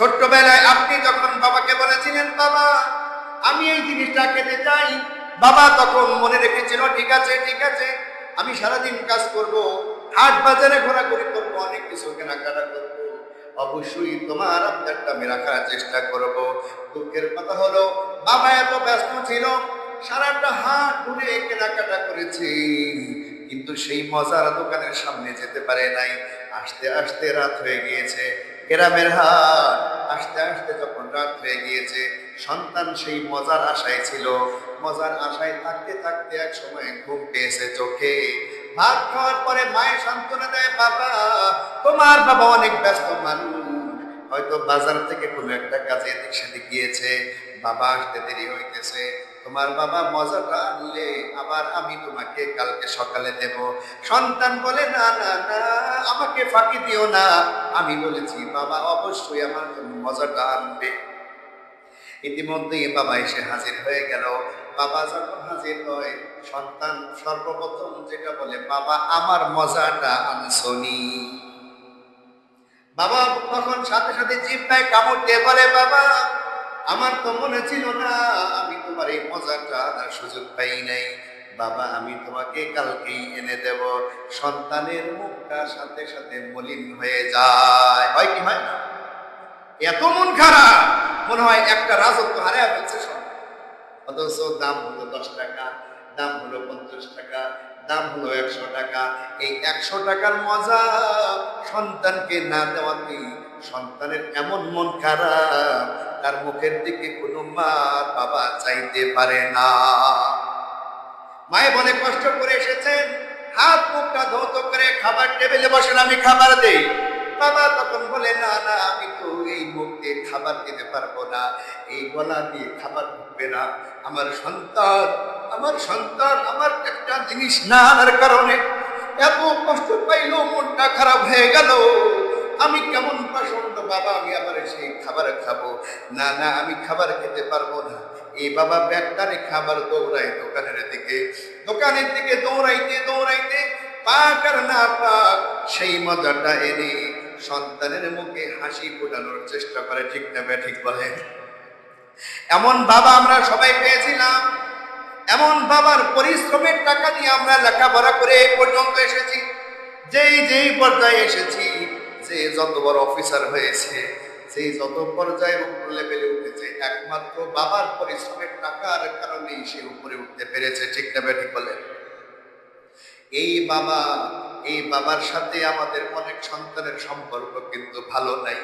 ছোট্টবেলায় আপনি যখন বাবাকে বলেছিলেন, বাবা, আমি এই জিনিসটা খেতে চাই। বাবা তখন মনে রেখেছিল, ঠিক আছে ঠিক আছে, আমি সারাদিন কাজ করব, হাট বাজারে ঘোরাঘুরি করব, অনেক কিছু কেনাকাটা করব। অবশ্যই তোমার আবদারটা আমি রাখার চেষ্টা করব। দুঃখের কথা হলো, বাবা এত ব্যস্ত ছিল, সারাটা হাট ঘুরে কেনাকাটা করেছে। কিন্তু সেই মজার দোকানের সামনে যেতে পারে নাই। আসতে আসতে রাত হয়ে গিয়েছে। গ্রামের হাট, আসতে আসতে যখন রাত হয়ে গিয়েছে, সন্তান সেই মজার আশায় ছিল। মজার আশায় থাকতে থাকতে এক সময় ঘুম পেয়েছে চোখে। ভাত খাওয়ার পরে মায়ের সান্ত্বনা দেয়, বাবা, তোমার বাবা অনেক ব্যস্ত মানুষ। হয়তো বাজার থেকে কোনো একটা কাজে এদিক সেদিক গিয়েছে। বাবা আসতে দেরি হইতেছে। তোমার বাবা মজাটা আনলে আবার আমি তোমাকে কালকে সকালে দেব। সন্তান বলে, না না না, আমাকে ফাঁকি দিও না। আমি বলেছি, বাবা, অবশ্যই আমার জন্য মজাটা আনবে ইতিমধ্যেই বাবা এসে হাজির হয়ে গেল। বাবা যখন হাজির হয়, সন্তান সর্বপ্রথম যেটা বলে, বাবা, আমার মজাটা আনসনি বাবা তখন সাথে সাথে জিব্বায় কামড় দিয়ে বলে, বাবা আমার তো মনে ছিল না, আমি তোমার এই মজাটা আনার সুযোগ পাই নাই। বাবা, আমি তোমাকে কালকেই এনে দেব। সন্তানের মুখটা সাথে সাথে মলিন হয়ে যায়। হয় কি হয় না? এত মন খারাপ, মনে হয় একটা রাজত্ব হারিয়ে ফেলছে অথচ দাম হলো দশ টাকা, দাম হলো পঞ্চাশ টাকা, দাম হলো একশো টাকা। এই একশো টাকার মজা সন্তানকে না দেওয়াতে সন্তানের এমন মন খারাপ তার মুখের দিকে কোনো মা বাবা চাইতে পারে না। মায়ে বলে, কষ্ট করে এসেছেন? হাত মুখটা ধৌত করে খাবার টেবিলে বসেন, আমি খাবার দেই। বাবা তখন বলে, না না, আমি তো এই মুখ দিয়ে খাবার দিতে পারব না। এই গলা দিয়ে খাবার ঢুকবে না। আমার সন্তান আমার সন্তান, আমার একটা জিনিস না আনার কারণে এত কষ্ট পাইলো, মনটা খারাপ হয়ে গেল। আমি কেমন প্রসন্ন বাবা, আমি আবার সেই খাবার খাব। না না, আমি খাবার খেতে পারব না। এই বাবা ব্যাগটারে খাবার দৌড়ায় দোকানের দিকে। দোকানের দিকে দৌড়াইতে দৌড়াইতে পাক আর না পাক সেই মজাটা এনে সন্তানের মুখে হাসি ফোটানোর চেষ্টা করে, ঠিক না ঠিক বলে? এমন বাবা আমরা সবাই পেয়েছিলাম। এমন বাবার পরিশ্রমের টাকা দিয়ে আমরা লেখাপড়া করে এই পর্যন্ত এসেছি। যেই যেই পর্যায়ে এসেছি যে যত বড় অফিসার হয়েছে, সেই যত পর্যায়ে লেভেলে উঠেছে, একমাত্র বাবার পরিশ্রমের টাকার কারণেই সে উপরে উঠতে পেরেছে, ঠিক না ব্যাটি বলে এই বাবা, এই বাবার সাথে আমাদের অনেক সন্তানের সম্পর্ক কিন্তু ভালো নাই।